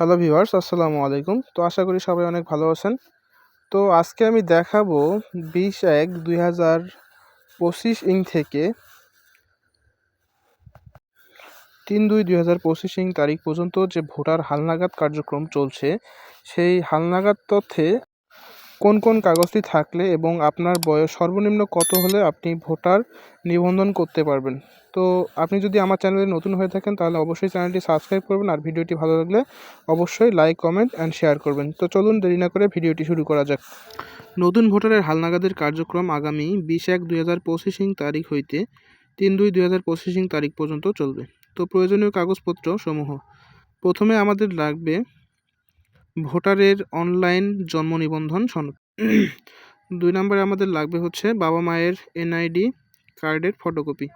Hello viewers আসসালামু আলাইকুম। তো আশা করি সবাই অনেক ভালো আছেন। তো আজকে আমি দেখাবো বিশ এক দুই হাজার পঁচিশ ইং থেকে তিন দুই দুই হাজার পঁচিশ ইং তারিখ পর্যন্ত যে ভোটার হালনাগাদ কার্যক্রম চলছে, সেই হালনাগাদ তথ্যে কোন কোন কাগজটি থাকলে এবং আপনার বয়স সর্বনিম্ন কত হলে আপনি ভোটার নিবন্ধন করতে পারবেন? তো আপনি যদি আমার চ্যানেলে নতুন হয়ে থাকেন, তাহলে অবশ্যই চ্যানেলটি সাবস্ক্রাইব করবেন। আর ভিডিওটি ভালো লাগলে অবশ্যই লাইক, কমেন্ট অ্যান্ড শেয়ার করবেন। তো চলুন দেরি না করে ভিডিওটি শুরু করা যাক। নতুন ভোটারের হালনাগাদের কার্যক্রম আগামী বিশ এক দুই হাজার পঁচিশিং তারিখ হইতে তিন দুই দুই হাজার পঁচিশিং তারিখ পর্যন্ত চলবে। তো প্রয়োজনীয় কাগজপত্র সমূহ। প্রথমে আমাদের লাগবে ভোটারের অনলাইন জন্ম নিবন্ধন সনদ। দুই নম্বরে আমাদের লাগবে হচ্ছে বাবা মায়ের এনআইডি কার্ডের ফটোকপি।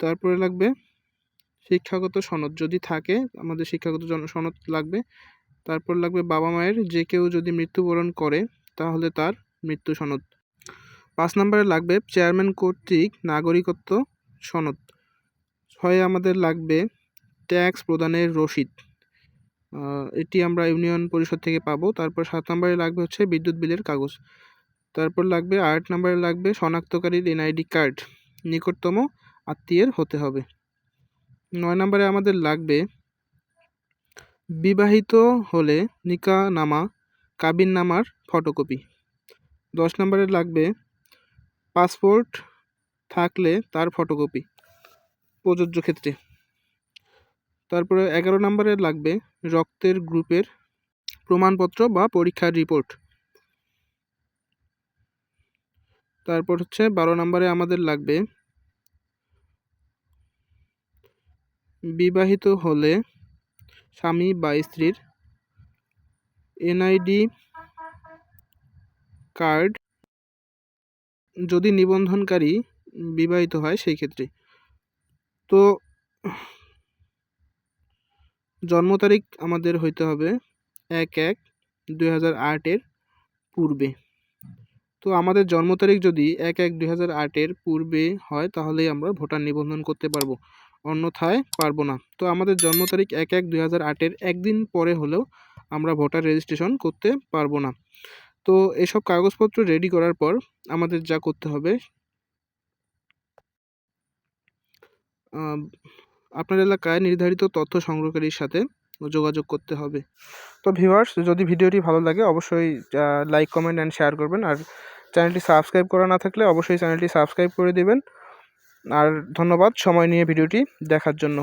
তারপরে লাগবে শিক্ষাগত সনদ যদি থাকে, আমাদের শিক্ষাগত সনদ লাগবে। তারপর লাগবে বাবা মায়ের যে কেউ যদি মৃত্যুবরণ করে, তাহলে তার মৃত্যু সনদ। পাঁচ নম্বরে লাগবে চেয়ারম্যান কর্তৃক নাগরিকত্ব সনদ। ছয়ে আমাদের লাগবে ট্যাক্স প্রদানের রসিদ। এটি আমরা ইউনিয়ন পরিষদ থেকে পাবো। তারপর সাত নম্বরে লাগবে হচ্ছে বিদ্যুৎ বিলের কাগজ। তারপর লাগবে আট নম্বরে লাগবে শনাক্তকারীর এনআইডি কার্ড। নিকটতম আত্মীয়ের হতে হবে। নয় নম্বরে আমাদের লাগবে বিবাহিত হলে নিকা নামা কাবিন নামার ফটোকপি। দশ নম্বরে লাগবে পাসপোর্ট থাকলে তার ফটোকপি প্রযোজ্য ক্ষেত্রে। তারপরে এগারো নম্বরে লাগবে রক্তের গ্রুপের প্রমাণপত্র বা পরীক্ষার রিপোর্ট। তারপর হচ্ছে বারো নম্বরে আমাদের লাগবে বিবাহিত হলে স্বামী বা স্ত্রীর এনআইডি কার্ড যদি নিবন্ধনকারী বিবাহিত হয় সেই ক্ষেত্রে। তো জন্ম তারিখ আমাদের হইতে হবে এক এক দুই হাজার আটের পূর্বে। তো আমাদের জন্ম তারিখ যদি এক এক দুই হাজার আটের পূর্বে হয়, তাহলেই আমরা ভোটার নিবন্ধন করতে পারব। অন্যথায় পারব না। তো আমাদের জন্ম তারিখ এক এক দুই হাজার আটের একদিন পরে হলেও আমরা ভোটার রেজিস্ট্রেশন করতে পারব না। তো এসব কাগজপত্র রেডি করার পর আমাদের যা করতে হবে আপনার এলাকায় নির্ধারিত তথ্য সংগ্রহকারীর সাথে যোগাযোগ করতে হবে। তো ভিউয়ার্স যদি ভিডিওটি ভালো লাগে, অবশ্যই লাইক কমেন্ট অ্যান্ড শেয়ার করবেন। আর চ্যানেলটি সাবস্ক্রাইব করা না থাকলে অবশ্যই চ্যানেলটি সাবস্ক্রাইব করে দেবেন। আর ধন্যবাদ, সময় নিয়ে ভিডিওটি দেখার জন্য।